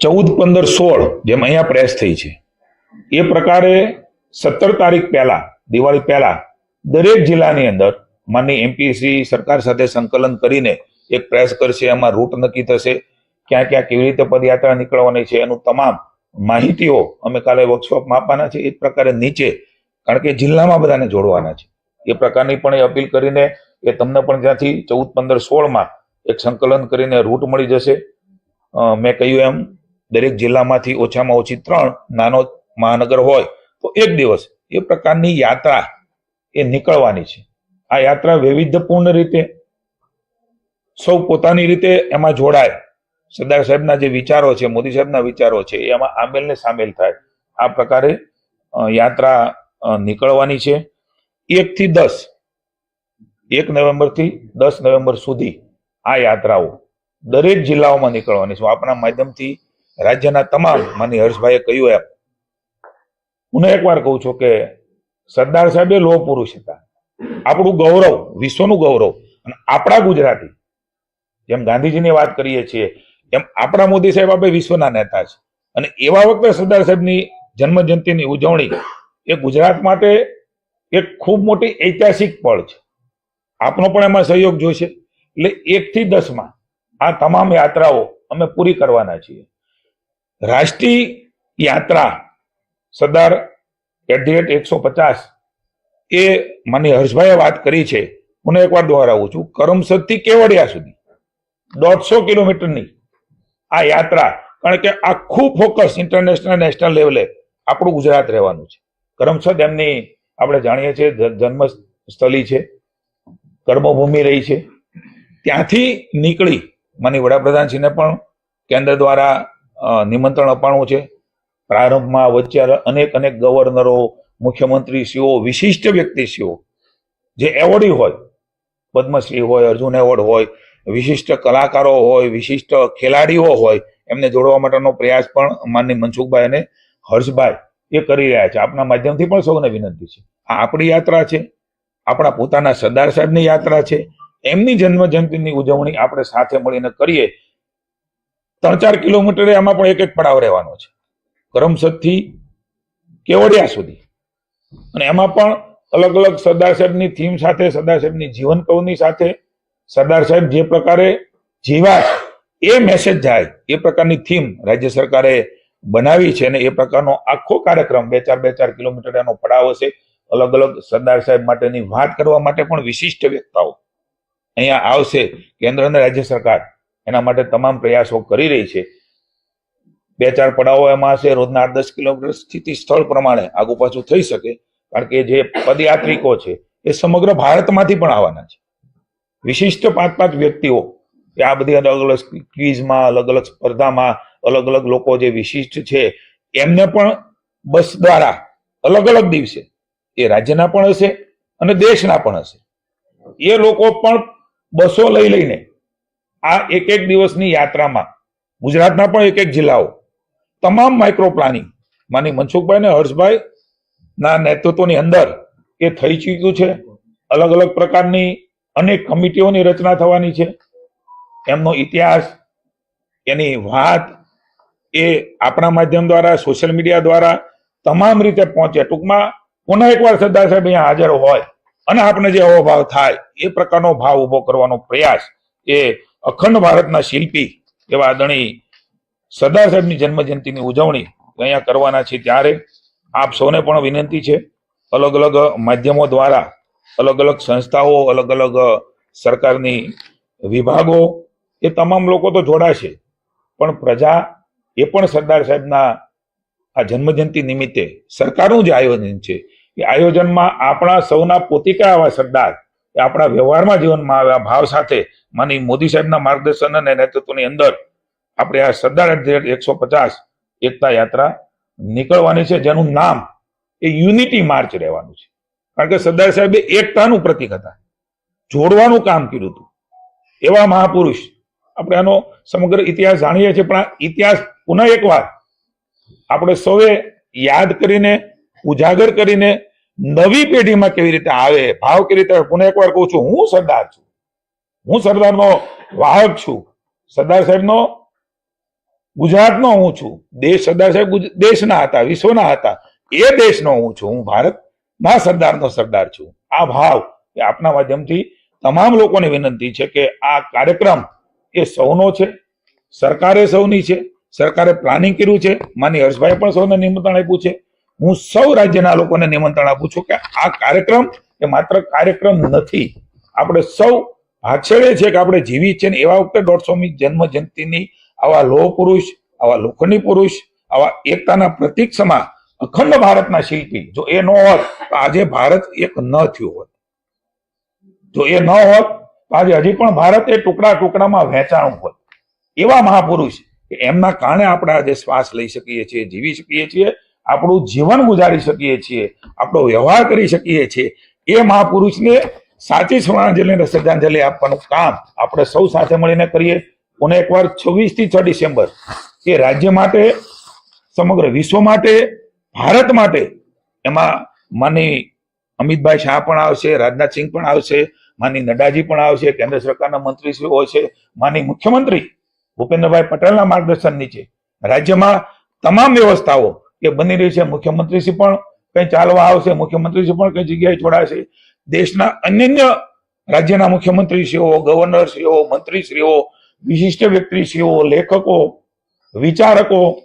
ચૌદ, પંદર, સોળ જેમ અહીંયા પ્રેસ થઈ છે. એ પ્રકારે સત્તર તારીખ પહેલા, દિવાળી પહેલા, દરેક જિલ્લાની અંદર માની એમપીસી સરકાર સાથે સંકલન કરીને એક પ્રેસ કરશે, એમાં રૂટ નક્કી થશે, ક્યાં ક્યાં કેવી રીતે પદયાત્રા નીકળવાની છે, એનું તમામ માહિતીઓ અમે કાલે વર્કશોપમાં આપવાના છે. એ પ્રકારે નીચે, કારણ કે જિલ્લામાં બધાને જોડવાના છે. એ પ્રકારની પણ એ અપીલ કરીને એ તમને પણ ત્યાંથી ચૌદ, પંદર, સોળમાં એક સંકલન કરીને રૂટ મળી જશે. મેં કહ્યું એમ દરેક જિલ્લામાંથી ઓછામાં ઓછી ત્રણ નાનો મહાનગર હોય, તો એક દિવસ એ પ્રકારની યાત્રા એ નીકળવાની છે. આ યાત્રા વૈવિધ્યપૂર્ણ રીતે સૌ પોતાની રીતે એમાં જોડાય. સરદાર સાહેબના જે વિચારો છે, મોદી સાહેબના વિચારો છે એમાં આમેલને સામેલ થાય. આ પ્રકારે યાત્રા નીકળવાની છે. એકથી દસ, એક નવેમ્બરથી દસ નવેમ્બર સુધી આ યાત્રાઓ દરેક જિલ્લાઓમાં નીકળવાની છે. આપણા માધ્યમથી રાજ્યના તમામ માની હર્ષભાઈએ કહ્યું એમ. હું એકવાર કહું છું કે સરદાર સાહેબ એ લોહ પુરુષ હતા. આપણું ગૌરવ, વિશ્વનું ગૌરવ અને આપણા ગુજરાતી, જેમ ગાંધીજીની વાત કરીએ છીએ, એમ આપણા મોદી સાહેબ આપણે વિશ્વના નેતા છે. અને એવા વખતે સરદાર સાહેબની જન્મ જયંતિની ઉજવણી એ ગુજરાત માટે એક ખૂબ મોટી ઐતિહાસિક પળ છે. આપનો પણ એમાં સહયોગ જોઈશે. એટલે એક થી દસમાં આ તમામ યાત્રાઓ અમે પૂરી કરવાના છીએ. રાષ્ટ્રીય યાત્રા સરદાર એટ ધી રેટ એકસો પચાસ એ માની હર્ષભાઈએ વાત કરી છે. હું એકવાર દોહરાવું છું. કરમસદથી કેવડિયા સુધી. દોઢસો કિલોમીટરની આ યાત્રા, કારણ કે આખું ફોકસ ઇન્ટરનેશનલ નેશનલ લેવલે આપણું ગુજરાત રહેવાનું છે. કરમસદ એમની આપણે જાણીએ છીએ જન્મસ્થલી છે. કર્મભૂમિ રહી છે. ત્યાંથી નીકળી માની વડાપ્રધાનશ્રીને પણ કેન્દ્ર દ્વારા નિમંત્રણ અપાણું છે. પ્રારંભમાં વચ્ચે અનેક અનેક ગવર્નરો, મુખ્યમંત્રીશ્રીઓ, વિશિષ્ટ વ્યક્તિશ્રીઓ, જે એવોર્ડી હોય, પદ્મશ્રી હોય, અર્જુન એવોર્ડ હોય, વિશિષ્ટ કલાકારો હોય, વિશિષ્ટ ખેલાડીઓ હોય, એમને જોડવા માટેનો પ્રયાસ પણ માનની મનસુખભાઈ અને હર્ષભાઈ એ કરી રહ્યા છે. આપના માધ્યમથી પણ સૌને વિનંતી છે. આ આપણી યાત્રા છે. આપણા પોતાના સરદાર સાહેબની યાત્રા છે. એમની જન્મ જયંતિની ઉજવણી આપણે સાથે મળીને કરીએ ત્રણ ચાર કિલોમીટરે એમાં પણ એક એક પડાવ રહેવાનો છે. કરમસદથી કેવડિયા સુધી. અને એમાં પણ અલગ અલગ સરદાર સાહેબની થીમ સાથે, સરદાર સાહેબની જીવન કવની સાથે, સરદાર સાહેબ જે પ્રકારે જીવા એ મેસેજ જાય, એ પ્રકારની થીમ રાજ્ય સરકારે બનાવી છે અને એ પ્રકારનો આખો કાર્યક્રમ બે ચાર બે ચાર કિલોમીટર એનો પડાવ હશે. અલગ અલગ સરદાર સાહેબ માટેની વાત કરવા માટે પણ વિશિષ્ટ વ્યક્તાઓ અહીંયા આવશે. કેન્દ્ર અને રાજ્ય સરકાર એના માટે તમામ પ્રયાસો કરી રહી છે. બે ચાર પડાવો એમાં હશે, રોજના આઠ દસ કિલોમીટર સ્થિતિ સ્થળ પ્રમાણે આગુ પાછું થઈ શકે. કારણ કે જે પદયાત્રિકો છે, એ સમગ્ર ભારતમાંથી પણ આવવાના છે. વિશિષ્ટ પાંચ પાંચ વ્યક્તિઓ, કે આ બધી અલગ અલગ ક્વિઝમાં, અલગ અલગ સ્પર્ધામાં, અલગ અલગ લોકો જે વિશિષ્ટ છે, એમને પણ બસ દ્વારા અલગ અલગ દિવસે, એ રાજ્યના પણ હશે અને દેશના પણ હશે. એ લોકો પણ બસો લઈ લઈને આ એક એક દિવસની યાત્રામાં, ગુજરાતના પણ એક એક જિલ્લાઓ, તમામ માઇક્રો પ્લાનિંગ માની મનસુખભાઈ ને હર્ષભાઈ ના નેતૃત્વની અંદર એ થઈ ચૂક્યું છે. અલગ અલગ પ્રકારની અનેક કમિટીઓની રચના થવાની છે. એમનો ઇતિહાસ, એની વાત એ આપણા માધ્યમ દ્વારા, સોશિયલ મીડિયા દ્વારા તમામ રીતે પહોંચે. ટૂંકમાં પુનઃ એકવાર સરદાર સાહેબ અહીંયા હાજર હોય અને આપણે જે અવો ભાવ થાય, એ પ્રકારનો ભાવ ઊભો કરવાનો પ્રયાસ એ અખંડ ભારતના શિલ્પી એવા આદરણી સરદાર સાહેબની જન્મ જયંતિની ઉજવણી અહીંયા કરવાના છે ત્યારે આપ સૌને પણ વિનંતી છે, અલગ અલગ માધ્યમો દ્વારા, અલગ અલગ સંસ્થાઓ, અલગ અલગ સરકારની વિભાગો, એ તમામ લોકો તો જોડાશે. પણ પ્રજા એ પણ સરદાર સાહેબના આ જન્મજયંતિ નિમિત્તે સરકારનું જે આયોજન છે. એ આયોજનમાં આપણા સૌના પોતિકા આવા સરદાર એ આપણા વ્યવહારમાં જીવનમાં આવ્યા ભાવ સાથે માની મોદી સાહેબના માર્ગદર્શન અને નેતૃત્વની અંદર આપણે આ સરદાર એકસો પચાસ એકતા યાત્રા નીકળવાની છે, જેનું નામ એ યુનિટી માર્ચ રહેવાનું છે. કારણ કે સરદાર સાહેબે એકતાનું પ્રતિક હતા. જોડવાનું કામ કર્યું હતું. એવા મહાપુરુષ આપણે આનો સમગ્ર ઇતિહાસ જાણીએ છીએ, પણ આ ઇતિહાસ પુનઃ એકવાર આપણે સૌએ યાદ કરીને, ઉજાગર કરીને નવી પેઢીમાં કેવી રીતે આવે? ભાવ કેવી રીતે. પુનઃ એકવાર કહું છું, હું સરદાર છું. હું સરદારનો વાહક છું. સરદાર સાહેબનો ગુજરાતનો હું છું. દેશ સરદાર સાહેબ દેશના હતા, વિશ્વના હતા. એ દેશનો હું છું. હું ભારતના સરદારનો સરદાર છું. આ ભાવ એ આપના માધ્યમથી તમામ લોકોને વિનંતી છે કે આ કાર્યક્રમ એ સૌનો છે, સરકારે સૌની છે, સરકારે પ્લાનિંગ કર્યું છે. માની હર્ષભાઈ પણ સૌને નિમંત્રણ આપ્યું છે. હું સૌ રાજ્યના લોકોને નિમંત્રણ આપું છું કે આ કાર્યક્રમ એ માત્ર કાર્યક્રમ નથી. આપણે સૌ હાથછેડે છે કે આપણે જીવી છે ને એવા વખતે દોઢસોમી જન્મ જયંતિની આવા લોહ પુરુષ, આવા લોખંડી પુરુષ, આવા એકતાના પ્રતિક સમા અખંડ ભારતના શિલ્પી. જો એ ન હોત, તો આજે ભારત એક ન થયું હોત. જો એ ન હોત, તો આજે હજી પણ ભારત એ ટુકડા ટુકડામાં વહેંચાણું હોત. એવા મહાપુરુષ કે એમના કારણે આપણે આજે શ્વાસ લઈ શકીએ છીએ, જીવી શકીએ છીએ આપણું જીવન ગુજારી શકીએ છીએ, આપણો વ્યવહાર કરી શકીએ છીએ, એ મહાપુરુષને સાચી શ્રદ્ધાંજલિ અને શ્રદ્ધાંજલિ આપવાનું કામ આપણે સૌ સાથે મળીને કરીએ. પુનઃ એકવાર છવ્વીસથી છ ડિસેમ્બર, એ રાજ્ય માટે, સમગ્ર વિશ્વ માટે, ભારત માટે, એમાં માની અમિતભાઈ શાહ પણ આવશે રાજનાથસિંહ પણ આવશે માની નડ્ડાજી પણ આવશે, કેન્દ્ર સરકારના મંત્રીશ્રીઓ છે માની મુખ્યમંત્રી ભૂપેન્દ્રભાઈ પટેલના માર્ગદર્શન નીચે. રાજ્યમાં તમામ વ્યવસ્થાઓ એ બની રહી છે. મુખ્યમંત્રીશ્રી પણ કઈ ચાલવા આવશે. મુખ્યમંત્રીશ્રી પણ કઈ જગ્યાએ જોડાશે દેશના અન્ય રાજ્યના મુખ્યમંત્રીશ્રીઓ, ગવર્નરશ્રીઓ, મંત્રીશ્રીઓ, વિશિષ્ટ વ્યક્તિશ્રીઓ, લેખકો, વિચારકો